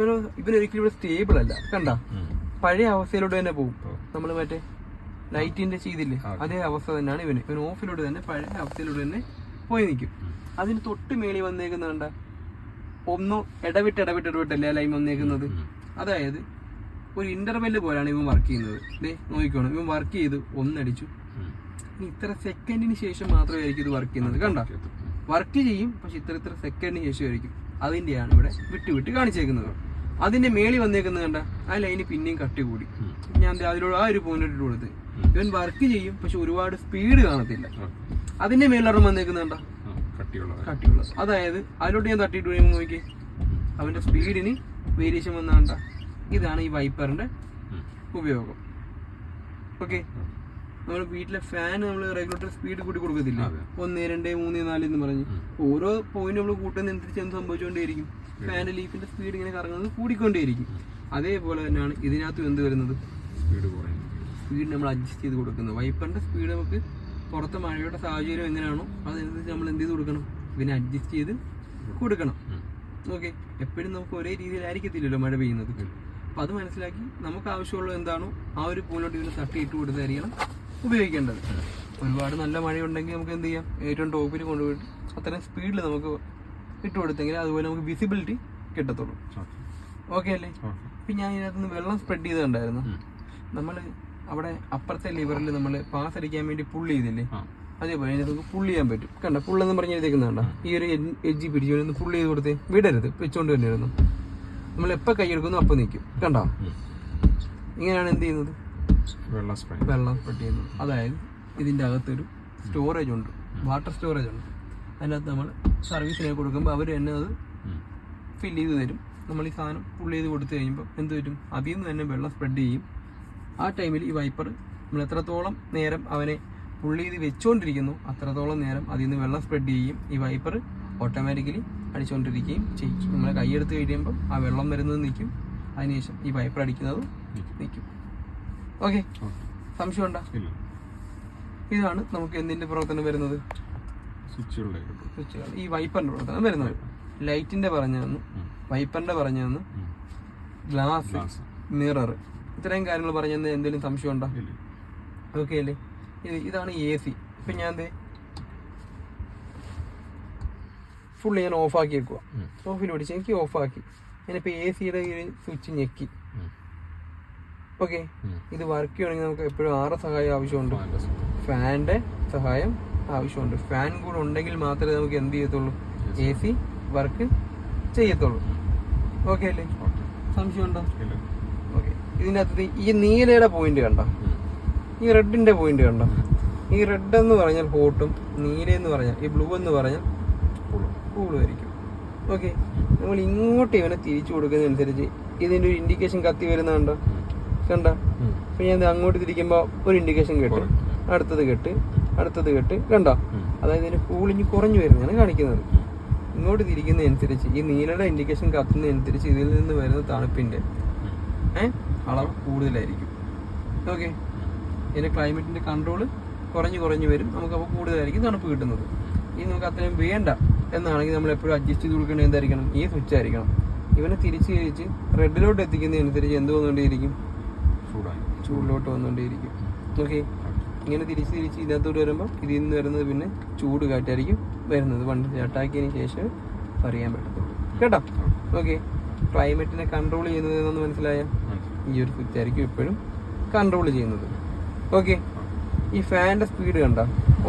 ഇവന് ഇവനൊരിക്കലും ഇവിടെ സ്റ്റേബിൾ അല്ല. കണ്ട. പഴയ അവസ്ഥയിലോട്ട് തന്നെ പോകും. നമ്മൾ മറ്റേ ലൈറ്റിന്റെ ചെയ്തില്ലേ. അതേ അവസ്ഥ തന്നെയാണ് ഇവന്. ഇവൻ ഓഫിലോട്ട് തന്നെ പഴയ അവസ്ഥയിലോട്ട് തന്നെ പോയി നിൽക്കും അതിന് തൊട്ട് മേളി വന്നേക്കുന്ന കണ്ട? ഒന്നോ ഇടവിട്ട് ഇടവിട്ട് ഇടവിട്ടല്ലേ ലൈൻ വന്നേക്കുന്നത്. അതായത് ഒരു ഇന്റർവെൽ പോലാണ് ഇവൻ വർക്ക് ചെയ്യുന്നത്. ദേ നോക്കിക്കോണം. ഇവൻ വർക്ക് ചെയ്ത് ഒന്നടിച്ചു. ഇത്ര സെക്കൻഡിന് ശേഷം മാത്രമായിരിക്കും ഇത് വർക്ക് ചെയ്യുന്നത്. കണ്ട. വർക്ക് ചെയ്യും പക്ഷെ ഇത്ര ഇത്ര സെക്കൻഡിന് ശേഷമായിരിക്കും. അതിന്റെയാണ് ഇവിടെ വിട്ട് വിട്ട് കാണിച്ചേക്കുന്നത്. അതിന്റെ മേളി വന്നേക്കുന്നത് കണ്ട ആ ലൈന് പിന്നെയും കട്ടി കൂടി. ഞാൻ അതിലൂടെ ആ ഒരു പോയിന്റ് ഇട്ട് കൊടുത്ത്. ഇവൻ വർക്ക് ചെയ്യും പക്ഷെ ഒരുപാട് സ്പീഡ് കാണത്തില്ല. അതിന്റെ മേളിലോട്ട് വന്നേക്കുന്നത് കണ്ട. കട്ടിയുള്ളത്. അതായത് അതിലോട്ട് ഞാൻ തട്ടിയിട്ട് കഴിയുമ്പോൾ നോക്കി അവന്റെ സ്പീഡിന് വേരിയേഷൻ വന്ന വന്നാണ്ട ഇതാണ് ഈ വൈപ്പറിന്റെ ഉപയോഗം. ഓക്കെ നമ്മൾ വീട്ടിലെ ഫാൻ നമ്മൾ റെഗുലേറ്റർ സ്പീഡ് കൂട്ടി കൊടുക്കത്തില്ല. ഒന്ന് രണ്ട് മൂന്ന് നാല് എന്ന് പറഞ്ഞ്. ഓരോ പോയിന്റ് നമ്മൾ കൂട്ടുന്നതനുസരിച്ച് എന്ത് സംഭവിച്ചുകൊണ്ടേയിരിക്കും ഫാന്റെ ലീഫിന്റെ സ്പീഡ് ഇങ്ങനെ കറങ്ങുന്നത് കൂടിക്കൊണ്ടേയിരിക്കും. അതേപോലെ തന്നെയാണ് ഇതിനകത്തും എന്ത് വരുന്നത്? സ്പീഡ് കുറയുന്നത് സ്പീഡ് നമ്മൾ അഡ്ജസ്റ്റ് ചെയ്ത് കൊടുക്കുന്നത് വൈപ്പറിന്റെ സ്പീഡ് നമുക്ക് പുറത്ത് മഴയുടെ സാഹചര്യം എങ്ങനെയാണോ അതനുസരിച്ച് നമ്മൾ എന്ത് ചെയ്ത് കൊടുക്കണം? ഇതിനെ അഡ്ജസ്റ്റ് ചെയ്ത് കൊടുക്കണം. ഓക്കെ എപ്പോഴും നമുക്ക് ഒരേ രീതിയിലായിരിക്കത്തില്ലല്ലോ മഴ പെയ്യുന്നത്. അപ്പം അത് മനസ്സിലാക്കി നമുക്ക് ആവശ്യമുള്ളത് എന്താണോ ആ ഒരു പൂലോട്ട് ഇതിന് തട്ടി ഇട്ട് കൊടുത്തായിരിക്കണം ഉപയോഗിക്കേണ്ടത്. ഒരുപാട് നല്ല മഴയുണ്ടെങ്കിൽ നമുക്ക് എന്ത് ചെയ്യാം? ഏറ്റവും ടോപ്പിൽ കൊണ്ടുപോയിട്ട് അത്രയും സ്പീഡിൽ നമുക്ക് ഇട്ട് കൊടുത്തെങ്കിൽ അതുപോലെ നമുക്ക് വിസിബിലിറ്റി കിട്ടത്തുള്ളൂ. ഓക്കെ. അല്ലേ? ഇപ്പൊ ഞാൻ ഇതിനകത്ത് വെള്ളം സ്പ്രെഡ് ചെയ്തിട്ടുണ്ടായിരുന്നു. നമ്മൾ നമ്മൾ അവിടെ അപ്പുറത്തെ ലിവറിൽ നമ്മൾ പാസ് അടിക്കാൻ വേണ്ടി പുൾ ചെയ്തില്ലേ അതേപോലെ അതിനകത്ത് നമുക്ക് പുള്ള് ചെയ്യാൻ പറ്റും. കണ്ട? പുള്ളെന്ന് പറഞ്ഞ് എഴുതിക്കുന്നുണ്ട ഈ ഒരു എഡ്ജി പിടിച്ചു ഒന്ന് പുള്ള് ചെയ്ത് കൊടുത്തേ വിടരുത്. വെച്ചോണ്ട് തന്നെ ഇരുന്നു നമ്മൾ എപ്പോൾ കൈയെടുക്കുന്നു അപ്പം നിൽക്കും കണ്ടോ? ഇങ്ങനെയാണ് എന്ത് ചെയ്യുന്നത്? വെള്ളം സ്പ്രെഡ് ചെയ്യുന്നത്. അതായത് ഇതിന്റെ അകത്തൊരു സ്റ്റോറേജ് ഉണ്ട്. വാട്ടർ സ്റ്റോറേജ് ഉണ്ട്. അതിനകത്ത് നമ്മൾ സർവീസിനെ കൊടുക്കുമ്പോൾ അവർ തന്നെ അത്. ഫില്ല് ചെയ്ത് തരും. നമ്മൾ ഈ സാധനം ഫുൾ ചെയ്ത് കൊടുത്തു കഴിയുമ്പോൾ എന്ത് പറ്റും? അതിൽ നിന്ന് തന്നെ വെള്ളം സ്പ്രെഡ് ചെയ്യും. ആ ടൈമിൽ ഈ വൈപ്പർ നമ്മൾ എത്രത്തോളം നേരം അവനെ പുള്ള് ചെയ്ത് വെച്ചുകൊണ്ടിരിക്കുന്നു അത്രത്തോളം നേരം അതിൽ നിന്ന് വെള്ളം സ്പ്രെഡ് ചെയ്യും. ഈ വൈപ്പർ ഓട്ടോമാറ്റിക്കലി അടിച്ചുകൊണ്ടിരിക്കുകയും ചെയ്യും. നമ്മൾ കൈയെടുത്ത് കഴിയുമ്പോൾ ആ വെള്ളം വരുന്നത് നിൽക്കും. അതിനുശേഷം ഈ വൈപ്പർ അടിക്കുന്നത് നിൽക്കും. Okay okay. സംശയം ഉണ്ടോ ഇല്ല. ഇതാണ് നമുക്ക് എന്തിന്റെ പ്രവർത്തനം വരുന്നത്? സ്വിച്ചുകൾ. ഈ വൈപ്പറിന്റെ പ്രവർത്തനം വരുന്നത് ലൈറ്റിന്റെ പറഞ്ഞു തന്നു ഉം. വൈപ്പറിന്റെ പറഞ്ഞു തന്നു ഗ്ലാസ് മിറർ ഇത്രയും കാര്യങ്ങൾ പറഞ്ഞു തന്നെ എന്തെങ്കിലും സംശയം ഉണ്ടോ? ഓക്കെ അല്ലേ ഇത് ഇതാണ് എ സി ഇപ്പം ഞാൻ ഫുള്ള് ഞാൻ ആക്കി വെക്കുക. ഓഫിൽ പിടിച്ച് എനിക്ക് ഓഫാക്കി ഞാനിപ്പോൾ എ സിയുടെ ഈ സ്വിച്ച് ഞെക്കി. ഓക്കെ? ഇത് വർക്ക് ചെയ്യണമെങ്കിൽ നമുക്ക് എപ്പോഴും ആറ് സഹായം ആവശ്യമുണ്ട്. ഫാന്റെ സഹായം ആവശ്യമുണ്ട്. ഫാൻ കൂടെ ഉണ്ടെങ്കിൽ മാത്രമേ നമുക്ക് എന്ത് ചെയ്യത്തുള്ളൂ? എ സി വർക്ക് ചെയ്യത്തുള്ളൂ. ഓക്കെ അല്ലേ. സംശയമുണ്ടോ? ഓക്കെ ഇതിന്റെ അകത്ത് ഈ നീലയുടെ പോയിന്റ് കണ്ടോ? ഉം. ഈ റെഡിന്റെ പോയിന്റ് കണ്ടോ? ഈ റെഡ് എന്ന് പറഞ്ഞാൽ ഹോട്ടും നീല എന്ന് പറഞ്ഞാൽ ഈ ബ്ലൂ എന്ന് പറഞ്ഞാൽ. കൂളുമായിരിക്കും ഓക്കെ നമ്മൾ ഇങ്ങോട്ട് ഇവനെ തിരിച്ചു കൊടുക്കുന്നതനുസരിച്ച് ഇതിന്റെ ഒരു ഇൻഡിക്കേഷൻ കത്തി വരുന്ന കണ്ടോ? ഉം. കണ്ട? അപ്പം ഞാൻ അങ്ങോട്ട് തിരിക്കുമ്പോൾ ഒരു ഇൻഡിക്കേഷൻ കേട്ട് അടുത്തത് കെട്ട് അടുത്തത് കെട്ട് കണ്ടോ? അതായത് ഇതിന്റെ കൂളിഞ്ഞ് കുറഞ്ഞു വരുന്നതാണ് കാണിക്കുന്നത്. ഇങ്ങോട്ട് തിരിക്കുന്നതനുസരിച്ച് ഈ നീലയുടെ ഇൻഡിക്കേഷൻ കത്തുന്നതനുസരിച്ച് ഇതിൽ നിന്ന് വരുന്ന. ഏഹ് അളവ് കൂടുതലായിരിക്കും. ഓക്കെ ഇതിന്റെ ക്ലൈമറ്റിന്റെ കൺട്രോൾ കുറഞ്ഞു കുറഞ്ഞു വരും. നമുക്ക് അപ്പോൾ കൂടുതലായിരിക്കും തണുപ്പ് കിട്ടുന്നത്. ഇനി നമുക്ക് അത്രയും വേണ്ട എന്നാണെങ്കിൽ നമ്മൾ എപ്പോഴും അഡ്ജസ്റ്റ് ചെയ്ത് കൊടുക്കേണ്ടത് എന്തായിരിക്കണം? ഈ സ്വിച്ച് ആയിരിക്കണം. ഇവനെ തിരിച്ച് തിരിച്ച് റെഡിലോട്ട് എത്തിക്കുന്നതനുസരിച്ച് എന്ത് വന്നുകൊണ്ടേയിരിക്കും? ചൂടായി. ചൂടിലോട്ട് വന്നുകൊണ്ടേയിരിക്കും. ഓക്കെ. ഇങ്ങനെ തിരിച്ച് തിരിച്ച് ഇതിനകത്തോട്ട് വരുമ്പോൾ ഇതിൽ നിന്ന് വരുന്നത് പിന്നെ ചൂട് കാറ്റായിരിക്കും വരുന്നത്. വണ്ടി അറ്റാക്കിയതിന് ശേഷം അറിയാൻ പറ്റത്തുള്ളൂ. കേട്ടോ? ഓക്കെ. ക്ലൈമറ്റിനെ കൺട്രോൾ ചെയ്യുന്നത് എന്നൊന്ന് മനസ്സിലായ? ഈ ഒരു സ്വിച്ച് ആയിരിക്കും എപ്പോഴും കൺട്രോൾ ചെയ്യുന്നത്. ഓക്കെ. ഈ ഫാനിന്റെ സ്പീഡ് കണ്ട?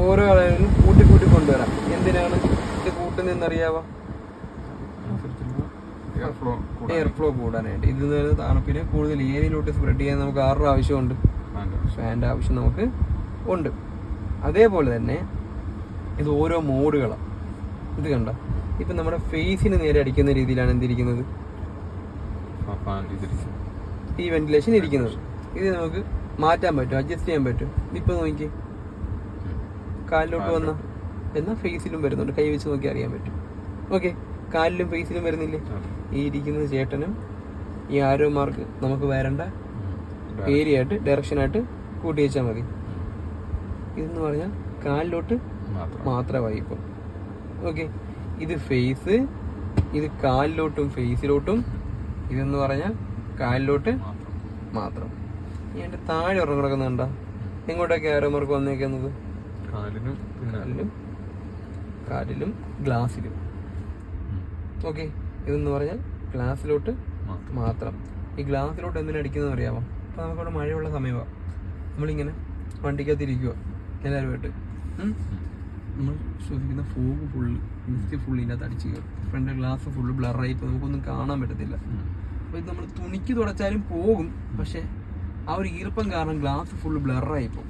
ഓരോ അളവിലും കൂട്ടി കൂട്ടി കൊണ്ടുവരാം. എന്തിനാണ് ഇത് കൂട്ടുന്നതെന്നറിയാവോ? Air flow കൂടാനായിട്ട്. ഇതിൽ നിന്ന് തണുപ്പിനെ കൂടുതൽ ഏരിയയിലോട്ട് സ്പ്രെഡ് ചെയ്യാൻ നമുക്ക് ആറ് ആവശ്യമുണ്ട്. ഫാന്റെ ആവശ്യം നമുക്ക് ഉണ്ട്. അതേപോലെ തന്നെ ഇത് ഓരോ മോഡുകളാണ് ഇത് കണ്ട? ഇപ്പം നമ്മുടെ ഫേസിന് നേരെ അടിക്കുന്ന രീതിയിലാണ് എന്തിരിക്കുന്നത്? ഈ വെന്റിലേഷൻ ഇരിക്കുന്നത്. ഇത് നമുക്ക് മാറ്റാൻ പറ്റും അഡ്ജസ്റ്റ് ചെയ്യാൻ പറ്റും. ഇപ്പം നോക്കി. കാലിലോട്ട് വന്ന എന്നാൽ ഫേസിലും വരുന്നുണ്ട്. കൈ വെച്ച് നോക്കി അറിയാൻ പറ്റും. ഓക്കെ കാലിലും ഫേസിലും വരുന്നില്ലേ? ഈ ഇരിക്കുന്ന ചേട്ടനും ഈ ആരോ മാർക്ക് നമുക്ക് വരേണ്ട. ഏരിയ ആയിട്ട് ഡയറക്ഷനായിട്ട് കൂട്ടി വെച്ചാൽ മതി. ഇതെന്ന് പറഞ്ഞാൽ കാലിലോട്ട് മാത്രം. ഇപ്പം. ഓക്കെ ഇത് ഫേസ് ഇത് കാലിലോട്ടും ഫേസിലോട്ടും ഇതെന്ന് പറഞ്ഞാൽ കാലിലോട്ട് മാത്രം. എന്റെ താഴെ ഉറങ്ങി കിടക്കുന്നുണ്ടോ എങ്ങോട്ടൊക്കെ ആരോമാർക്ക് വന്നേക്കുന്നത്? കാലിനും കാലിലും കാലിലും ഗ്ലാസ്സിലും ഓക്കെ ഇതെന്ന് പറഞ്ഞാൽ ഗ്ലാസ്സിലോട്ട് മാത്രം. ഈ ഗ്ലാസ്സിലോട്ട് എന്തിനടിക്കുന്നതെന്ന് അറിയാമോ അപ്പോൾ നമുക്കവിടെ മഴയുള്ള സമയമാണ് നമ്മളിങ്ങനെ വണ്ടിക്കകത്ത് ഇരിക്കുക എല്ലാവരുമായിട്ട് നമ്മൾ ശ്വസിക്കുന്ന ഫോഗ് ഫുള്ള് മിസ്റ്റ് ഫുള്ള് ഇതിനകത്ത് അടിച്ച് കയറും. ഫ്രണ്ട് ഗ്ലാസ് ഫുള്ള് ബ്ലറായി ഇപ്പോൾ നമുക്കൊന്നും കാണാൻ പറ്റത്തില്ല. അപ്പോൾ ഇത് നമ്മൾ തുണിക്ക് തുടച്ചാലും പോകും. പക്ഷേ ആ ഒരു ഈർപ്പം കാരണം ഗ്ലാസ് ഫുള്ള് ബ്ലറായി പോകും.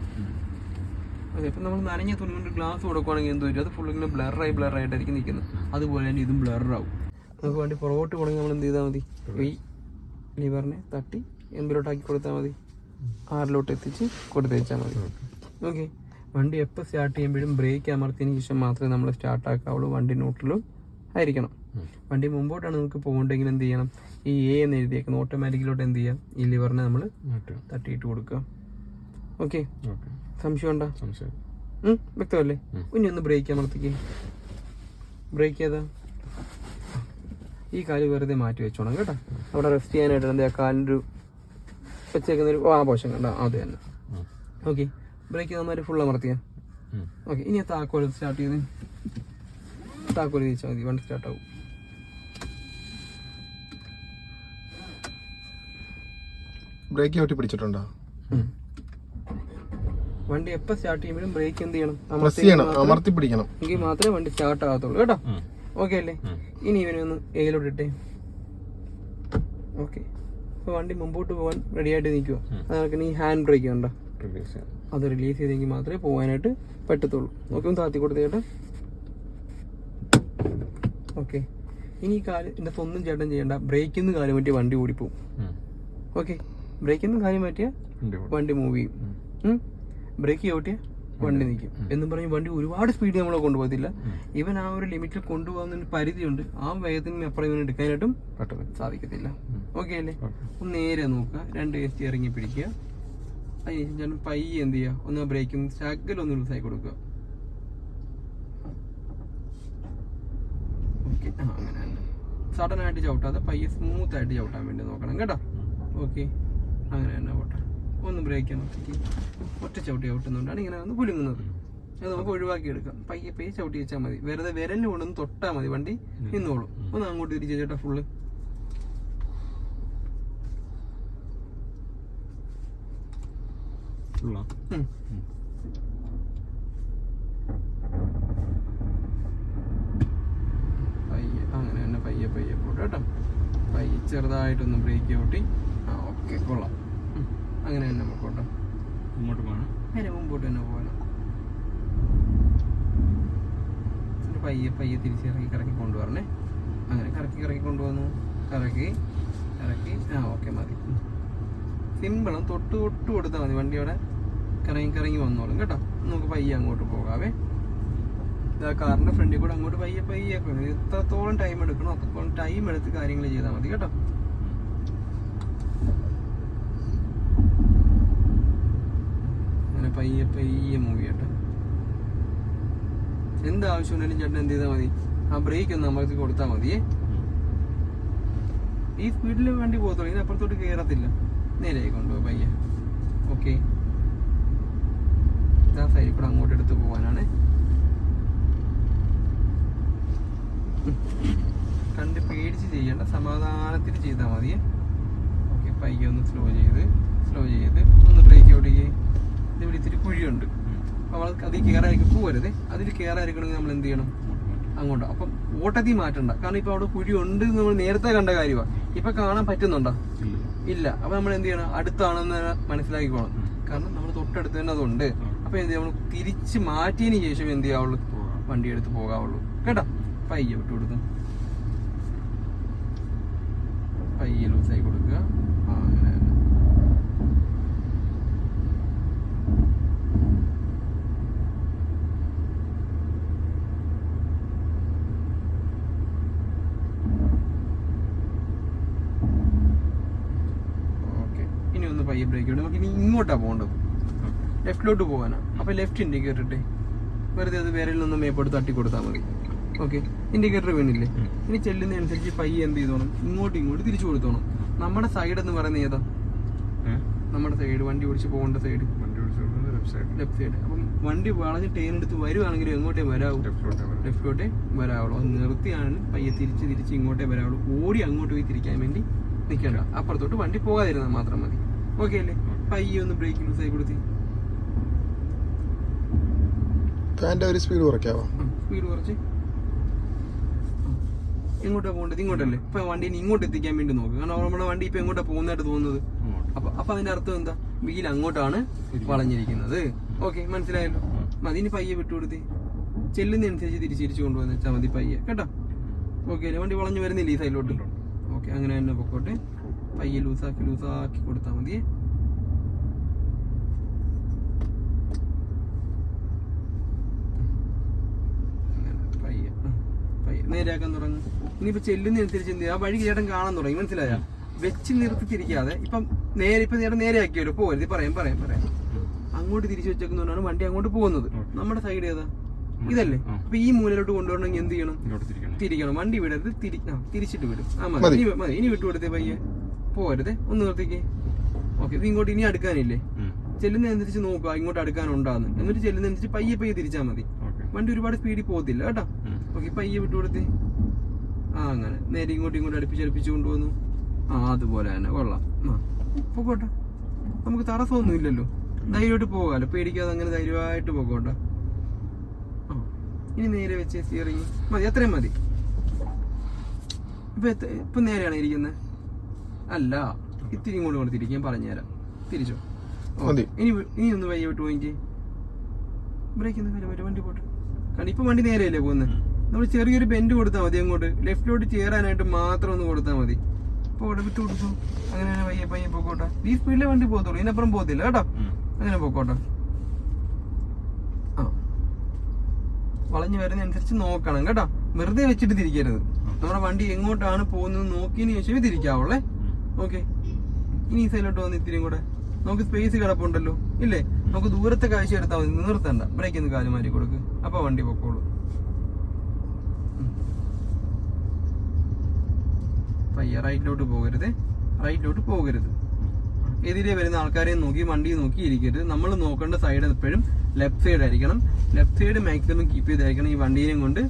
അതെ ഇപ്പം നമ്മൾ നനഞ്ഞ തുണി കൊണ്ട് ഗ്ലാസ് കൊടുക്കുവാണെങ്കിൽ എന്ത് വരും അത് ഫുള്ള് ഇങ്ങനെ ബ്ലറായി ബ്ലറായിട്ടായിരിക്കും നിൽക്കുന്നത്. അതുപോലെ തന്നെ ഇതും ബ്ലറാവും നമുക്ക് വേണ്ടി പുറകോട്ട് പോകണമെങ്കിൽ നമ്മൾ എന്ത് ചെയ്താൽ മതി? ഈ ലിവറിനെ തട്ടി എമ്പിലോട്ടാക്കി കൊടുത്താൽ മതി. ആറിലോട്ട് എത്തിച്ച് കൊടുത്തേച്ചാൽ മതി. ഓക്കെ. വണ്ടി എപ്പോൾ സ്റ്റാർട്ട് ചെയ്യുമ്പോഴും ബ്രേക്ക് അമർത്തിയതിന് ശേഷം മാത്രമേ നമ്മൾ സ്റ്റാർട്ട് ആക്കാവുള്ളൂ വണ്ടി ന്യൂട്രലും ആയിരിക്കണം. വണ്ടി മുമ്പോട്ടാണ് നമുക്ക് പോകണ്ടെങ്കിൽ എന്ത് ചെയ്യണം? ഈ എ എന്ന് എഴുതിയേക്കുന്ന ഓട്ടോമാറ്റിക്കിലോട്ട് എന്ത് ചെയ്യാം? ഈ ലിവറിനെ നമ്മൾ തട്ടിയിട്ട് കൊടുക്കുക. ഓക്കെ സംശയം ഉണ്ടോ? സംശയം. വ്യക്തമല്ലേ. ഇനി ഒന്ന് ബ്രേക്ക് അമർത്തിക്ക്. ബ്രേക്ക് ചെയ്താ ഈ കാൽ വെറുതെ മാറ്റി വെച്ചോണം കേട്ടോ. അവിടെ റെസ്റ്റ് ചെയ്യാനായിട്ട് എന്താ കാലിന്റെ ഒരു വെച്ചേക്കുന്ന ഒരു ആ പോഷൻ കണ്ടോ? അത് തന്നെ. ഓക്കെ ബ്രേക്ക് നന്നായിട്ട് ഫുൾ അമർത്തിയാൽ. ഓക്കെ ഇനി താക്കോൽ സ്റ്റാർട്ട് ചെയ്ത് താക്കോൽ തിരിച്ചാൽ മതി വണ്ടി സ്റ്റാർട്ട് ആവും. ബ്രേക്ക് ചവിട്ടി പിടിച്ചിട്ടുണ്ടോ? വണ്ടി എപ്പോൾ സ്റ്റാർട്ട് ചെയ്യുമ്പോഴും ബ്രേക്ക് എന്ത് ചെയ്യണം? പ്രസ് അമർത്തി ചെയ്യണം അമർത്തി പിടിക്കണം. എങ്കിൽ മാത്രമേ വണ്ടി സ്റ്റാർട്ട് ആകത്തുള്ളൂ കേട്ടോ? ഓക്കെ അല്ലേ? ഇനി ഇവനെ ഒന്ന് എയിലോട്ട് ഇട്ടേ. ഓക്കെ അപ്പോൾ വണ്ടി മുമ്പോട്ട് പോകാൻ റെഡി ആയിട്ട് നിൽക്കുക. അതൊക്കെ നീ ഹാൻഡ് ബ്രേക്ക് ഉണ്ടോ അത് റിലീസ് ചെയ്തെങ്കിൽ മാത്രമേ പോകാനായിട്ട് പറ്റത്തുള്ളൂ. ഓക്കെ ഒന്ന് താത്തി കൊടുത്തേട്ടെ ഓക്കെ ഇനി ഈ കാൽ ഇതിന്റെ ഒന്നും ചേട്ടൻ ചെയ്യണ്ട. ബ്രേക്കിൽ നിന്ന് കാൽ പറ്റിയ വണ്ടി ഓടിപ്പോവും. ഓക്കെ ബ്രേക്കിൽ നിന്ന് കാൽ പറ്റിയ വണ്ടി മൂവ് ചെയ്യും. ബ്രേക്ക് ചവിട്ടിയ വണ്ടി. നിൽക്കും. എന്നും പറഞ്ഞ് വണ്ടി ഒരുപാട് സ്പീഡ് നമ്മളെ കൊണ്ടുപോകത്തില്ല. ഇവൻ ആ ഒരു ലിമിറ്റിൽ കൊണ്ടുപോകുന്ന പരിധിയുണ്ട്. ആ വേഗത്തിന് അപ്പുറം ഇവന് എടുക്കാനായിട്ടും സാധിക്കത്തില്ല. ഓക്കെ അല്ലേ? ഒന്ന് നേരെ നോക്കുക. രണ്ട് എസ് ഇറങ്ങി പിടിക്കുക. അതിനുശേഷം ചേട്ടൻ പയ്യെ എന്ത് ചെയ്യുക? ഒന്ന് ബ്രേക്കും ഒന്ന് ലൂസായി കൊടുക്കുക. ഓക്കെ ആ അങ്ങനെ തന്നെ സഡൻ ആയിട്ട് ചവിട്ടാതെ പയ്യെ സ്മൂത്ത് ആയിട്ട് ചവിട്ടാൻ വേണ്ടി നോക്കണം കേട്ടോ. ഓക്കെ അങ്ങനെ തന്നെ പോട്ടെ. ഒന്ന് ബ്രേക്ക് അമർത്തിക്ക് ഒറ്റ ചവിട്ടി ചവിട്ടുന്നുണ്ടാണ് ഇങ്ങനെ ഒന്ന് കുലുങ്ങുന്നത്. അത് നമുക്ക് ഒഴിവാക്കി എടുക്കാം പയ്യെ പയ്യെ ചവിട്ടി വെച്ചാൽ മതി. വെറുതെ വിരലിൽ കൊണ്ടൊന്ന് തൊട്ടാൽ മതി. വണ്ടി നിന്നോളും. ഒന്ന് അങ്ങോട്ട് തിരിച്ച് ചേട്ടാ ഫുള്ള് ഫുള്ളാ ഉം. പയ്യെ അങ്ങനെ തന്നെ പയ്യെ പയ്യെ പോട്ടെ കേട്ടോ. പയ്യെ ചെറുതായിട്ടൊന്ന് ബ്രേക്ക് ചവിട്ടി ആ ഓക്കെ കൊള്ളാം. അങ്ങനെ തന്നെ പോട്ടെ. ഇങ്ങോട്ട് പോകണം അതിന് മുമ്പോട്ട് തന്നെ പോകണം പയ്യെ പയ്യെ തിരിച്ച് ഇറക്കി കറക്കി കൊണ്ടുവരണേ. അങ്ങനെ കറക്കി കറക്കി കൊണ്ടുവന്നു. കറക്കി കറക്കി. ആ ഓക്കെ മതി. സിമ്പിളും തൊട്ട് തൊട്ട് കൊടുത്താൽ മതി വണ്ടി അവിടെ കറങ്ങി കറങ്ങി വന്നോളും കേട്ടോ. നമുക്ക് പയ്യെ അങ്ങോട്ട് പോകാവേ. ഇതാ കാറിന്റെ ഫ്രണ്ടിൽ കൂടെ അങ്ങോട്ട് പയ്യെ പയ്യെ പോയി. എത്രത്തോളം ടൈം എടുക്കണോ. അത്രത്തോളം ടൈം എടുത്ത് കാര്യങ്ങൾ ചെയ്താൽ മതി കേട്ടോ. അങ്ങനെ പയ്യെ പയ്യെ മൂവ് ചെയ്യട്ടെ എന്ത് ആവശ്യമുണ്ടെങ്കിലും ചേട്ടൻ എന്ത് ചെയ്താൽ മതി. ആ ബ്രേക്ക് ഒന്ന് അമർത്തി കൊടുത്താൽ മതിയേ. ഈ സ്പീഡിൽ വണ്ടി പോകത്തുള്ളൂ ഇതിന് അപ്പുറത്തോട്ട് കയറത്തില്ല. നേരെ കൊണ്ടുപോയി പയ്യെ. ഓക്കെ ആ സൈഡിൽ കൂടെ അങ്ങോട്ട് എടുത്ത് പോകാനാണ്. കണ്ട് പേടിച്ച് ചെയ്യണ്ട സമാധാനത്തിൽ ചെയ്താൽ മതി. ഓക്കെ പയ്യെ ഒന്ന് സ്ലോ ചെയ്ത് സ്ലോ ചെയ്ത് ഒന്ന് ബ്രേക്ക് ഔട്ട് ചെയ്യേ ഇതിവിടെ ഇത്തിരി കുഴിയുണ്ട്. അപ്പോൾ അവൾക്ക് അതിൽ കയറായിരിക്കും പോകരുത് അതിൽ കയറായിരിക്കണമെങ്കിൽ നമ്മൾ എന്ത് ചെയ്യണം? അങ്ങോട്ട്. അപ്പം ഓട്ടത്തിൽ മാറ്റണ്ട. കാരണം ഇപ്പോൾ അവിടെ കുഴി ഉണ്ട് നമ്മൾ നേരത്തെ കണ്ട കാര്യമാണ് ഇപ്പം കാണാൻ പറ്റുന്നുണ്ടോ? ഇല്ല. അപ്പം നമ്മൾ എന്ത് ചെയ്യണം? അടുത്താണെന്ന് മനസ്സിലാക്കിക്കോണം കാരണം നമ്മൾ തൊട്ടടുത്ത് തന്നെ അതുണ്ട്. അപ്പൊ എന്ത് നമ്മൾ തിരിച്ച് മാറ്റിയതിന് ശേഷം എന്ത് ചെയ്യാവുള്ളൂ വണ്ടി എടുത്ത് പോകാവുള്ളൂ. കേട്ടോ? പയ്യെ വിട്ട് കൊടുക്കും. പയ്യെ ലൂസായി കൊടുക്കുക. ആ അങ്ങനെ ബ്രേക്ക് നമുക്ക് ഇനി ഇങ്ങോട്ടാ പോകേണ്ടത്. ലെഫ്റ്റിലോട്ട് പോകാനാ. അപ്പോൾ ലെഫ്റ്റ് ഇൻഡിക്കേറ്റർ ഇട്ടേ വെറുതെ അത് വേറെ നിന്ന് മേപ്പോട്ട് തട്ടി കൊടുത്താൽ മതി. ഓക്കെ? ഇൻഡിക്കേറ്റർ വീണില്ലേ? ഇനി ഇനി ചെല്ലുന്നതനുസരിച്ച് പയ്യെ എന്ത് ചെയ്തോണം? ഇങ്ങോട്ടും ഇങ്ങോട്ട് തിരിച്ചു കൊടുത്തോണം. നമ്മുടെ സൈഡ് എന്ന് പറയുന്നത് ഏതാ? നമ്മുടെ സൈഡ് വണ്ടി ഓടിച്ച് പോകേണ്ട സൈഡ് ലെഫ്റ്റ് സൈഡ് അപ്പം വണ്ടി വളഞ്ഞ് ടേൺ എടുത്ത് വരുവാണെങ്കിൽ എങ്ങോട്ടേ വരാവൂ? ലെഫ്റ്റിലോട്ട് വരാം. ലെഫ്റ്റിലോട്ടേ വരാവുള്ളൂ അത് നിർത്തിയാണ് പയ്യെ തിരിച്ച് തിരിച്ച് ഇങ്ങോട്ടേ വരാവുള്ളൂ ഓടി അങ്ങോട്ട് പോയി തിരിക്കാൻ വേണ്ടി നിൽക്കണ്ട അപ്പുറത്തോട്ട് വണ്ടി പോകാതിരുന്നാൽ മാത്രം മതി. ഓക്കെ അല്ലേ? പയ്യെ ഒന്ന് ബ്രേക്ക് സൈഡ് ആയി കൊടുത്തി. ഫാന്റെ ഒരു സ്പീഡ് കുറയ്ക്കാവോ? സ്പീഡ് കുറച്ച്. എങ്ങോട്ടാണ് എങ്ങോട്ടാ പോകേണ്ടത്? ഇങ്ങോട്ടല്ലേ? ഇപ്പൊ വണ്ടീനെ ഇങ്ങോട്ട് എത്തിക്കാൻ വേണ്ടി നോക്കുക കാരണം നമ്മുടെ വണ്ടി ഇപ്പൊ എങ്ങോട്ടാ പോകുന്നതായിട്ട് തോന്നുന്നത്. അപ്പൊ അപ്പൊ അതിന്റെ അർത്ഥം എന്താ? വീൽ അങ്ങോട്ടാണ് വളഞ്ഞിരിക്കുന്നത്. ഓക്കെ മനസ്സിലായല്ലോ? അതിന് ഇനി പയ്യെ വിട്ടുകൊടുത്തി ചെല്ലുന്നതനുസരിച്ച് തിരിച്ച് തിരിച്ചു കൊണ്ടുവന്ന് വെച്ചാൽ മതി പയ്യെ. കേട്ടോ? ഓക്കെ അല്ലേ? വണ്ടി വളഞ്ഞു വരുന്നില്ല ഈ സൈഡിലോട്ട് ഓക്കെ അങ്ങനെ തന്നെ പൊക്കോട്ടെ. പയ്യെ ലൂസാക്കി ലൂസാക്കി കൊടുത്താൽ മതിയേ അങ്ങനെ പയ്യെ ആ, പയ്യെ നേരെയാക്കാൻ തുടങ്ങും. ഇനിയിപ്പോ ചെല്ലുന്നതനുസരിച്ച് എന്ത് ചെയ്യും? ആ വഴി ചേട്ടൻ കാണാൻ തുടങ്ങി. മനസ്സിലായ? വെച്ച് നിർത്തി തിരിക്കാതെ ഇപ്പം നേരെ ഇപ്പൊ ചേട്ടൻ നേരെ ആക്കിയല്ലോ പോകരുത് പറയാം പറയാം പറയാം. അങ്ങോട്ട് തിരിച്ചു വെച്ചേക്കുന്നതുകൊണ്ടാണ് വണ്ടി അങ്ങോട്ട് പോകുന്നത്. നമ്മുടെ സൈഡ് ഏതാ? ഇതല്ലേ. അപ്പൊ ഈ മൂലയിലോട്ട് കൊണ്ടുവരണമെങ്കിൽ എന്ത് ചെയ്യണം? ഇങ്ങോട്ട് തിരിക്കണം. തിരിക്കണം. വണ്ടി വിടരുത്. തിരിച്ചിട്ട് വിടും. ആ മതി. മതി. ഇനി മതി. ഇനി വിട്ടുകൊടുത്തേ പയ്യെ. പോരുതേ. ഒന്ന് നിർത്തിക്കേ. ഓക്കെ. ഇത് ഇങ്ങോട്ട് ഇനി അടുക്കാനില്ലേ. ചെല്ലുന്നതനുസരിച്ച് നോക്കുക ഇങ്ങോട്ട് അടുക്കാനുണ്ടാന്ന്. എന്നിട്ട് ചെല്ലുന്നതനുസരിച്ച് പയ്യെ പയ്യെ തിരിച്ചാൽ മതി. ഓക്കെ. വണ്ടി ഒരുപാട് സ്പീഡിൽ പോകത്തില്ല. കേട്ടോ. ഓക്കെ പയ്യെ വിട്ടുകൊടുത്തേ. ആ അങ്ങനെ. നേരെ ഇങ്ങോട്ടും ഇങ്ങോട്ട് അടുപ്പിച്ച് അടുപ്പിച്ച് കൊണ്ടുവന്നു. ആ അതുപോലെ തന്നെ. കൊള്ളാം. ആ പോകോട്ടെ നമുക്ക് തടസ്സമൊന്നും ഇല്ലല്ലോ. ധൈര്യമായിട്ട് പോകാമല്ലോ പേടിക്കാതെ അങ്ങനെ ധൈര്യമായിട്ട് പോകോട്ടെ ആ ഇനി നേരെ വെച്ച് സ്റ്റിയറിങ് മതി അത്രയും മതി. ഇപ്പൊ ഇപ്പൊ നേരെയാണ് ഇരിക്കുന്നത്? അല്ല ഇത്തിരി ഇങ്ങോട്ട് കൊണ്ട് തിരിക്കാൻ പറഞ്ഞുതരാം. തിരിച്ചോ. ഇനി ഇനി ഒന്ന് വയ്യ വിട്ടു പോയെങ്കിൽ ബ്രേക്ക് ഒന്ന് വണ്ടി പോട്ടെ. കാരണം ഇപ്പൊ വണ്ടി നേരെയല്ലേ പോകുന്നത്? നമ്മൾ ചെറിയൊരു ബെൻഡ് കൊടുത്താൽ മതി അങ്ങോട്ട്. ലെഫ്റ്റിലോട്ട് ചേരാനായിട്ട് മാത്രം ഒന്ന് കൊടുത്താൽ മതി. ഇപ്പോൾ ഇവിടെ വിത്ത് കൊടുത്തു. അങ്ങനെ പയ്യെ പയ്യെ പോക്കോട്ടെ. ഈ സ്പീഡിലെ വണ്ടി പോകത്തുള്ളൂ. ഇതിനപ്പുറം പോകത്തില്ല കേട്ടോ. അങ്ങനെ പോക്കോട്ടെ. ആ. വളഞ്ഞു വരുന്നതനുസരിച്ച് നോക്കണം കേട്ടോ. വെറുതെ വെച്ചിട്ട് തിരിക്കരുത്. നമ്മുടെ വണ്ടി എങ്ങോട്ടാണ് പോകുന്നത് നോക്കിയതിന് ശേഷമേ തിരിക്കാവുള്ളേ. ഓക്കെ. ഇനി ഈ സൈഡിലോട്ട് വന്ന് ഇത്തിരിയും കൂടെ. നമുക്ക് സ്പേസ് കിടപ്പുണ്ടല്ലോ. ഇല്ലേ? നമുക്ക് ദൂരത്തെ കാഴ്ച എടുത്താൽ മതി. നിർത്തണ്ട. ബ്രേക്ക് ഒന്ന് കാൽ മാറ്റി കൊടുക്ക്. അപ്പൊ വണ്ടി പൊക്കോളൂ. പയ്യെ റൈറ്റിലോട്ട് പോകരുത്. റൈറ്റിലോട്ട് പോകരുത്. എതിരെ വരുന്ന ആൾക്കാരെ നോക്കി വണ്ടി നോക്കി ഇരിക്കരുത്. നമ്മൾ നോക്കേണ്ട സൈഡ് എപ്പോഴും ലെഫ്റ്റ് സൈഡ് ആയിരിക്കണം. ലെഫ്റ്റ് സൈഡ് മാക്സിമം കീപ്പ് ചെയ്തായിരിക്കണം ഈ വണ്ടീനെയും കൊണ്ട്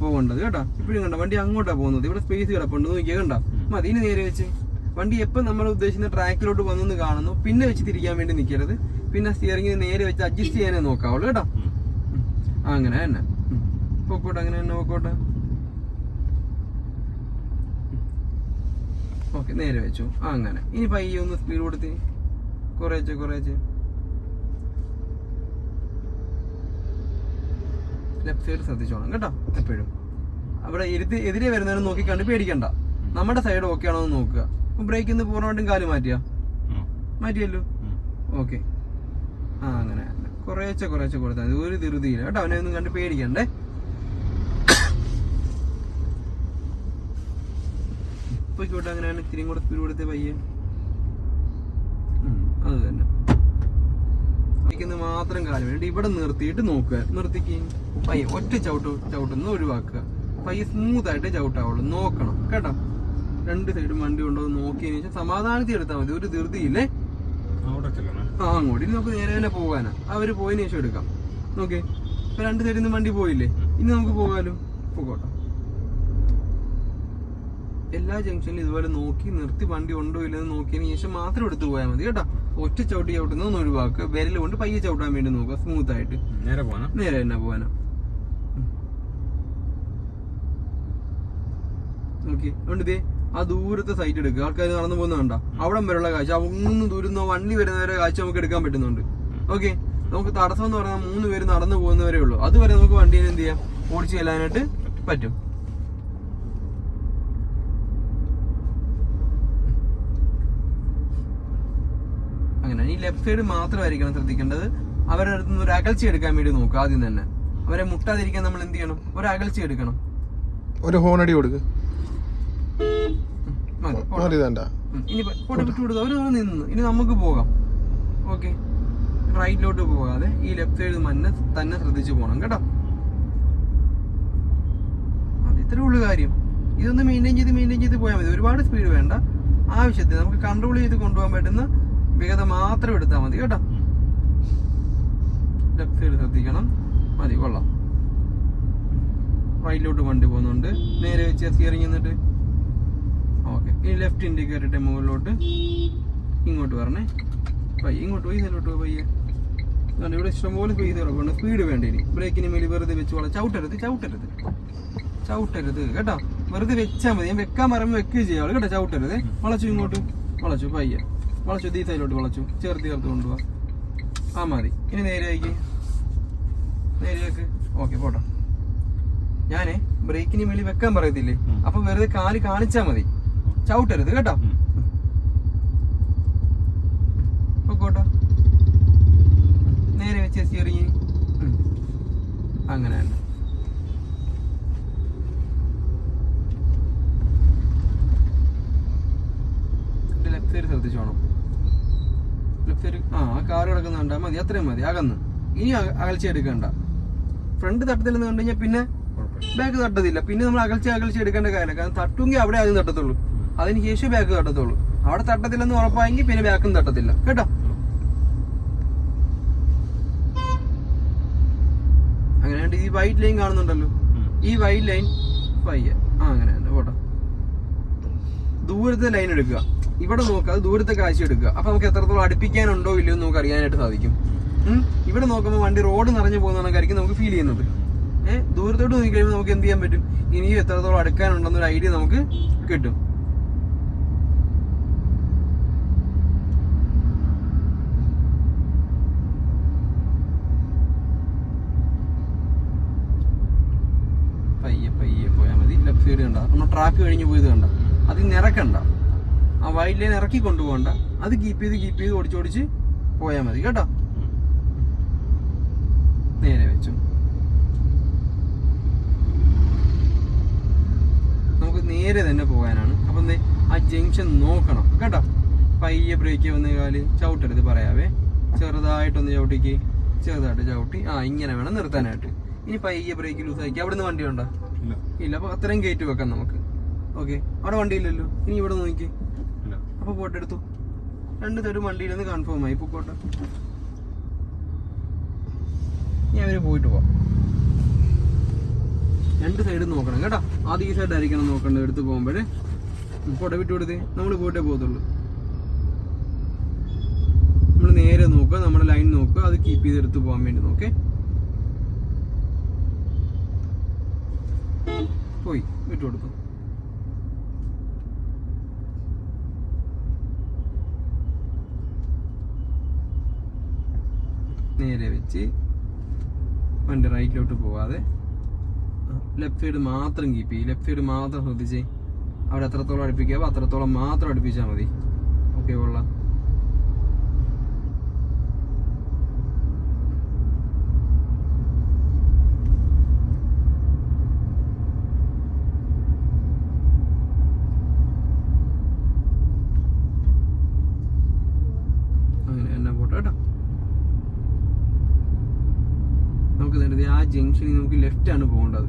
പോകേണ്ടത് കേട്ടോ. ഇപ്പോഴും കണ്ട വണ്ടി അങ്ങോട്ടാണ് പോകുന്നത്. ഇവിടെ സ്പേസ് കിടപ്പുണ്ട്. നോക്കിയാൽ കണ്ട? മതി ഇനി നേരെ വെച്ച്. വണ്ടി എപ്പോൾ നമ്മൾ ഉദ്ദേശിക്കുന്ന ട്രാക്കിലോട്ട് വന്നെന്ന് കാണുന്നു. പിന്നെ വെച്ച് തിരിക്കാൻ വേണ്ടി നിൽക്കരുത് പിന്നെ സ്റ്റിയറിംഗിന് നേരെ വെച്ച് അഡ്ജസ്റ്റ് ചെയ്യാനേ നോക്കാവുള്ളൂ കേട്ടോ. അങ്ങനെ തന്നെ. പൊക്കോട്ടെ അങ്ങനെ തന്നെ പൊക്കോട്ടെ. ഓക്കെ നേരെ വെച്ചു. ആ, അങ്ങനെ. ഇനി പയ്യെ ഒന്ന് സ്പീഡ് കൊടുത്തി. കുറേച്ചെ കുറേച്ചെ. ലെഫ്റ്റ് സൈഡ് ശ്രദ്ധിച്ചോണം കേട്ടോ? എപ്പോഴും. അവിടെ എരുതി എതിരെ വരുന്നവരെ നോക്കി കണ്ട് പേടിക്കണ്ട നമ്മുടെ സൈഡ് ഓക്കെ ആണോ എന്ന് നോക്കുക. അപ്പൊ ബ്രേക്ക് ഇന്ന് പൂർണമായിട്ടും കാൽ മാറ്റിയാ? മാറ്റിയല്ലോ. ഓക്കെ ആ അങ്ങനെ. കുറേച്ചെ കുറേച്ചെ കൊടുത്താൽ മതി. ഒരു ധൃതിയില്ല. കേട്ടോ? അവനെ ഒന്നും കണ്ട് പേടിക്കണ്ടേ? പോയിക്കോട്ടെ അങ്ങനെ ഇത്തിരി കൂടെ സ്പീഡ് കൊടുത്ത് പയ്യെ. ഉം, അത് തന്നെ. ബൈക്കിന്ന് മാത്രം കാലം വേണ്ടി ഇവിടെ നിർത്തിയിട്ട് നോക്കുക. നിർത്തിക്ക്. പയ്യെ ഒറ്റ ചവിട്ട് ചവിട്ടുന്ന ഒഴിവാക്കുക. പയ്യെ സ്മൂത്ത് ആയിട്ട് ചവിട്ടാവുള്ളൂ. നോക്കണം കേട്ടോ. രണ്ട് സൈഡും വണ്ടി കൊണ്ടോ നോക്കിയതിനു ശേഷം സമാധാനത്തിൽ എടുത്താൽ മതി. ഒരു ധൃതിയില്ലേ? ആ അങ്ങോട്ട്. ഇനി നമുക്ക് നേരെ തന്നെ പോകാനാ. അവർ പോയതിനു ശേഷം എടുക്കാം. നോക്കേ ഇപ്പൊ രണ്ട് സൈഡിൽ നിന്ന് വണ്ടി പോയില്ലേ? ഇനി നമുക്ക് പോകാലോ? പോകോട്ടെ. എല്ലാ ജംഗ്ഷനിലും ഇതുപോലെ നോക്കി നിർത്തി വണ്ടി ഉണ്ടോ ഇല്ലെന്ന് നോക്കിയതിന് ശേഷം മാത്രം എടുത്തു പോയാൽ മതി കേട്ടോ. ഒറ്റ ചവിട്ടി ചവിട്ടുന്ന ഒന്ന് ഒഴിവാക്കുക. വിരൽ കൊണ്ട് പയ്യെ ചവിട്ടാൻ വേണ്ടി നോക്കുക. സ്മൂത്ത് ആയിട്ട്. നേരെ പോകാനാ നേരെ തന്നെ പോകാനാ. ഓക്കെ അതുകൊണ്ട് ഇതേ ആ ദൂരത്തെ സൈറ്റ് എടുക്കുക. ആൾക്കാർ നടന്നു പോകുന്ന കണ്ട? അവിടം വരെയുള്ള കാഴ്ച. ഒന്ന് ദൂരം വണ്ടി വരുന്നവരെ കാഴ്ച നമുക്ക് എടുക്കാൻ പറ്റുന്നുണ്ട്. ഓക്കെ നമുക്ക് തടസ്സം എന്ന് പറഞ്ഞാൽ മൂന്ന് പേര് നടന്നു പോകുന്നവരെ ഉള്ളൂ. അതുവരെ നമുക്ക് വണ്ടീനെ എന്ത് ചെയ്യാം? ഓടിച്ചു ചെല്ലാനായിട്ട് പറ്റും. ഈ ലെഫ്റ്റ് സൈഡ് മാത്രമായിരിക്കണം ശ്രദ്ധിക്കേണ്ടത്. അവരുടെ അടുത്ത് നിന്ന് ഒരു അകൽച്ച എടുക്കാൻ വേണ്ടി നോക്കുക ആദ്യം തന്നെ. അവരെ മുട്ടാതിരിക്കാൻ നമ്മൾ എന്ത് ചെയ്യണം? ഒരു അകൽച്ച എടുക്കണം. ഒരു ഹോണടി കൊടുക്ക്. ഉം, മതി മതി തണ്ട ഇനി പോട്ടെ വിട്ടു കൊടുത്തു നിന്ന്. ഇനി നമുക്ക് പോകാം. ഓക്കെ. റൈറ്റിലോട്ട് പോകാതെ ഈ ലെഫ്റ്റ് സൈഡ് മന്നെ തന്നെ ശ്രദ്ധിച്ചു പോകണം കേട്ടോ. ഇത്രേ ഉള്ളു കാര്യം. ഇതൊന്ന് മെയിന്റെയിൻ ചെയ്ത് മെയിന്റെയിൻ ചെയ്ത് പോയാൽ മതി. ഒരുപാട് സ്പീഡ് വേണ്ട. ആവശ്യത്തിന് നമുക്ക് കൺട്രോൾ ചെയ്ത് കൊണ്ടുപോകാൻ പറ്റുന്ന വേഗത മാത്രം എടുത്താൽ മതി കേട്ടോ. ലെഫ്റ്റ് സൈഡ് ശ്രദ്ധിക്കണം മതി കൊള്ളാം. റൈറ്റിലോട്ട് വണ്ടി പോകുന്നുണ്ട്. നേരെ വെച്ച് സ്റ്റിയറിംഗ് എന്നിട്ട്. ഓക്കെ ഈ ലെഫ്റ്റ് ഇൻഡിക്കേറ്റർ മുകളിലോട്ട് ഇങ്ങോട്ട് വരണേ. പയ്യെ ഇങ്ങോട്ട് പോയി ഇതിലോട്ട് പോയി പയ്യെ. അതുകൊണ്ട് ഇവിടെ ഇഷ്ടംപോലെ സ്പീഡ് കിടപ്പുണ്ട് സ്പീഡ് വേണ്ട ഇനി. ബ്രേക്കിന് മേലെ വെറുതെ വെച്ച് കൊള്ളാം. ചവിട്ടരുത് ചവിട്ടരുത്. ചവിട്ടരുത് കേട്ടോ. വെറുതെ വെച്ചാൽ മതി. ഞാൻ വെക്കാൻ പറയുമ്പോൾ വെക്കുകയും ചെയ്യാവുള്ളൂ കേട്ടോ ചവിട്ടരുത്. വളച്ചു ഇങ്ങോട്ട്. വളച്ചു പയ്യെ. വളച്ചു ഈ സൈഡിലോട്ട് വളച്ചു. ചേർത്ത് ചേർത്ത് കൊണ്ടുപോവാ. ആ മതി. ഇനി നേരെ ആയിക്ക് നേരെയാക്ക് ഓക്കെ പോട്ടോ. ഞാനേ ബ്രേക്കിന് മേളിൽ വെക്കാൻ പറയത്തില്ലേ. അപ്പൊ വെറുതെ കാൽ കാണിച്ചാ മതി. ചവിട്ടരുത് കേട്ടോ. പൊക്കോട്ടോ. നേരെ വെച്ച് സ്റ്റിയറിങ് അങ്ങനെ തന്നെ. ലെഫ്റ്റ് സൈഡ് ശ്രദ്ധിച്ചോണം. ലെഫ്റ്റ് സൈഡ് ആ ആ കാർ കിടക്കുന്നുണ്ടാ മതി. അത്രയും മതി. അകന്ന്. ഇനി അക- അകൽച്ച എടുക്കണ്ട. ഫ്രണ്ട് തട്ടത്തില്ലെന്ന് കണ്ടു കഴിഞ്ഞാൽ പിന്നെ ബാക്ക് തട്ടത്തില്ല. പിന്നെ നമ്മൾ അകൽച്ച അകൽച്ച എടുക്കേണ്ട കാര്യമില്ല. കാരണം തട്ടുമെങ്കിൽ അവിടെ ആദ്യം തട്ടത്തുള്ളൂ. അതിന് ശേഷം ബാക്ക് തട്ടത്തുള്ളൂ. അവിടെ തട്ടത്തില്ലെന്ന് ഉറപ്പായെങ്കിൽ പിന്നെ ബാക്കും തട്ടത്തില്ല. കേട്ടോ? അങ്ങനെയാണ്ട് ഈ വൈറ്റ് ലൈൻ കാണുന്നുണ്ടല്ലോ. ഈ വൈറ്റ് ലൈൻ പയ്യ. ആ അങ്ങനെ തന്നെ പോട്ടെ. ദൂരത്തെ ലൈൻ എടുക്കുക. ഇവിടെ നോക്കുക അത് ദൂരത്തെ കാഴ്ച എടുക്കുക. അപ്പൊ നമുക്ക് എത്രത്തോളം അടുപ്പിക്കാനുണ്ടോ ഇല്ലയോ എന്ന് നമുക്ക് അറിയാനായിട്ട് സാധിക്കും. ഇവിടെ നോക്കുമ്പോൾ വണ്ടി റോഡ് നിറഞ്ഞു പോകുന്ന കണക്കായിരിക്കും നമുക്ക് ഫീൽ ചെയ്യുന്നത്. ഏഹ് ദൂരത്തോട്ട് നോക്കി കഴിയുമ്പോൾ നമുക്ക് എന്ത് ചെയ്യാൻ പറ്റും? ഇനിയും എത്രത്തോളം അടുക്കാനുണ്ടെന്നൊരു ഐഡിയ നമുക്ക് കിട്ടും. പയ്യെ പയ്യെ പോയാൽ മതി. ലെഫ്റ്റ് സൈഡ് കണ്ട ട്രാക്ക് കഴിഞ്ഞു പോയത് കണ്ട. അത് നിറക്കണ്ട. ആ വൈറ്റ് ലൈൻ ഇറക്കി കൊണ്ടുപോകണ്ട. അത് കീപ്പ് ചെയ്ത് കീപ്പ് ചെയ്ത് ഓടിച്ചോടിച്ച് പോയാൽ മതി കേട്ടോ? നേരെ വെച്ചു. നമുക്ക് നേരെ തന്നെ പോകാനാണ്. അപ്പം എന്തേ ആ ജംഗ്ഷൻ നോക്കണം കേട്ടോ? പയ്യെ ബ്രേക്ക് വന്ന കാൽ ചവിട്ടരുത് പറയാവേ. ചെറുതായിട്ടൊന്ന് ചവിട്ടിക്ക്. ചെറുതായിട്ട് ചവിട്ടി. ആ ഇങ്ങനെ വേണം നിർത്താനായിട്ട്. ഇനി പയ്യെ ബ്രേക്ക് ലൂസ് ആക്കി. അവിടുന്ന് വണ്ടി ഉണ്ടോ? ഇല്ല. ഇല്ല അപ്പൊ അത്രയും കയറ്റി വെക്കാം നമുക്ക്. ഓക്കെ അവിടെ വണ്ടി ഇല്ലല്ലോ. ഇനി ഇവിടെ നോക്കി അപ്പൊ പോട്ടെ എടുത്തു. രണ്ട് വണ്ടിയിൽ നിന്ന് കൺഫേം ആയി. പൊക്കോട്ടെ ഇനി അവർ പോയിട്ട് പോവാം. രണ്ട് സൈഡും നോക്കണം കേട്ടോ. ആദ്യം ഈ സൈഡ് ആയിരിക്കണം നോക്കേണ്ടത് എടുത്ത് പോകുമ്പോഴേ. ഫോട്ടോ വിട്ടു കൊടുത്തേ. നമ്മൾ പോയിട്ടേ പോകത്തുള്ളൂ. നമ്മൾ നേരെ നോക്കുക നമ്മുടെ ലൈൻ നോക്കുക അത് കീപ്പ് ചെയ്ത് എടുത്ത് പോകാൻ വേണ്ടി നോക്കേ. പോയി വിട്ടു കൊടുത്തു. നേരെ വെച്ച് വണ്ടി റൈറ്റിലോട്ട് പോവാതെ ലെഫ്റ്റ് സൈഡ് മാത്രം കീപ്പ് ചെയ്യും. ലെഫ്റ്റ് സൈഡ് മാത്രം ശ്രദ്ധിച്ച് അവിടെ എത്രത്തോളം അടുപ്പിക്കാവോ അത്രത്തോളം മാത്രം അടുപ്പിച്ചാൽ മതി. ഓക്കെ കൊള്ളാം അങ്ങനെ തന്നെ പോട്ടെ കേട്ടോ നമുക്ക് നേരത്തെ ആ ജംഗ്ഷനിൽ നമുക്ക് ലെഫ്റ്റ് ആണ് പോകേണ്ടത്.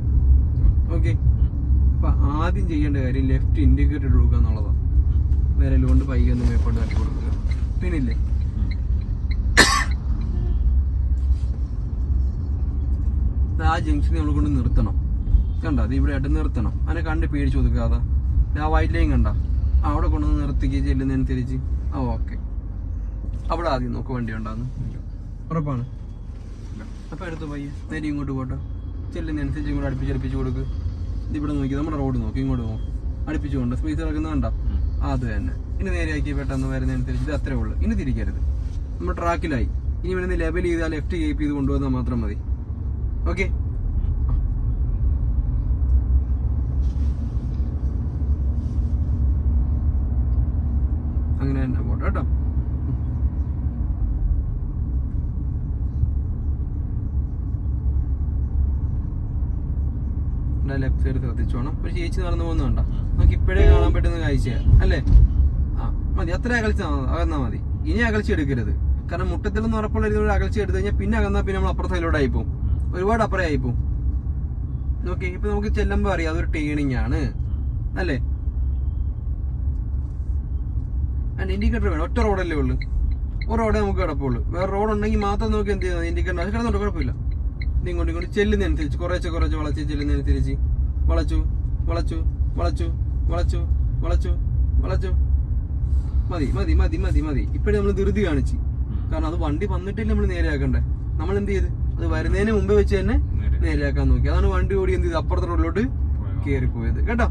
ഓക്കെ അപ്പൊ ആദ്യം ചെയ്യേണ്ട കാര്യം ലെഫ്റ്റ് ഇൻഡിക്കേറ്റർ കൊടുക്കുക എന്നുള്ളതാണ് വിരൽ കൊണ്ട് പയ്യെ ഒന്ന് മേപ്പോട്ട് കാട്ടി കൊടുക്കുക പിന്നില്ലേ? ആ ജംഗ്ഷനിൽ നമ്മൾ കൊണ്ട് നിർത്തണം. കണ്ട? അത് ഇവിടെ ആയിട്ട് നിർത്തണം. അതിനെ കണ്ട് പേടിച്ചു അതാ. ആ വൈറ്റ് ലൈൻ കണ്ട? അവിടെ കൊണ്ടുവന്ന് നിർത്തിക്ക് ചെല്ലുന്നതനുസരിച്ച് ആ ഓക്കെ അവിടെ ആദ്യം നോക്ക് വണ്ടി ഉണ്ടാകുന്നു ഉറപ്പാണ്. അപ്പൊ എടുത്ത് പയ്യെ നേരെ ഇങ്ങോട്ട് പോട്ടെ. ചെല്ലുന്നതനുസരിച്ച് ഇങ്ങോട്ട് അടുപ്പിച്ച് അടുപ്പിച്ച് കൊടുക്ക്. ഇതിവിടെ നോക്കി നമ്മുടെ റോഡ് നോക്കി ഇങ്ങോട്ട് നോക്കി. അടുപ്പിച്ചുകൊണ്ട് സ്പേസ് കിടക്കുന്ന കണ്ടോ? ആ അത് തന്നെ. ഇനി നേരെയാക്കി പെട്ടെന്ന് വരുന്നതനുസരിച്ച് ഇത് അത്രേ ഉള്ളൂ. ഇനി തിരിക്കരുത്. നമ്മൾ ട്രാക്കിലായി. ഇനി വരുന്ന ലെവൽ ചെയ്താൽ ലെഫ്റ്റ് കേപ്പ് ചെയ്ത് കൊണ്ടുവന്നാൽ മാത്രം മതി. ഓക്കെ അങ്ങനെ തന്നെ പോട്ടെ കേട്ടോ. ലെഫ്റ്റ് സൈഡ് ശ്രദ്ധിച്ചോണം ഒരു ചേച്ചി നടന്നു പോകുന്നുണ്ടോ നമുക്ക് ഇപ്പോഴേ കാണാൻ പറ്റുന്ന കാഴ്ചയാ. അല്ലേ? ആ മതി. അത്ര അകൽച്ച അകന്നാ മതി. ഇനി അകൽച്ച എടുക്കരുത്. കാരണം മുട്ടത്തിൽ മുട്ടത്തിലൊന്നും ഉറപ്പുള്ള രീതിയിൽ അകൽച്ച എടുത്തു കഴിഞ്ഞാൽ പിന്നെ അകന്നാൽ പിന്നെ നമ്മൾ അപ്പുറത്തെ സൈഡിലൂടെ ആയിപ്പോവും ഒരുപാട് അപ്പുറം ആയിപ്പോവും നോക്കി ഇപ്പൊ നമുക്ക് ചെല്ലുമ്പോ അറിയാം അതൊരു ടേണിംഗ് ആണ്. അല്ലേ? ആൻഡ് ഇൻഡിക്കേറ്റർ വേണം. ഒറ്റ റോഡല്ലേ ഉള്ളു. ഒരു റോഡേ നമുക്ക് കിടപ്പുള്ളൂ. വേറെ റോഡ് ഉണ്ടെങ്കിൽ മാത്രം നോക്കി എന്ത് ചെയ്യുന്നത് ഇൻഡിക്കേറ്റർ അത് കിടന്നുണ്ട് കുഴപ്പമില്ല. ഇങ്ങോട്ട് ഇങ്ങോട്ട് ചെല്ലുന്നതനുസരിച്ച് കുറേശ്ശെ കുറച്ച് വളച്ച് ചെല്ലുന്നതനുസരിച്ച് വളച്ചു വളച്ചു വളച്ചു വളച്ചു വളച്ചു വളച്ചു. മതി മതി മതി മതി മതി. ഇപ്പോഴും നമ്മൾ ധൃതി കാണിച്ച്. കാരണം അത് വണ്ടി വന്നിട്ടില്ല നമ്മൾ നേരെയാക്കണ്ടേ? നമ്മൾ എന്ത് ചെയ്ത്? അത് വരുന്നതിന് മുമ്പേ വെച്ച് തന്നെ നേരെ. നേരെയാക്കാൻ നോക്കി. അതാണ് വണ്ടി ഓടി എന്ത് ചെയ്ത്? അപ്പുറത്തെ റോഡിലോട്ട് കയറിപ്പോയത് കേട്ടോ?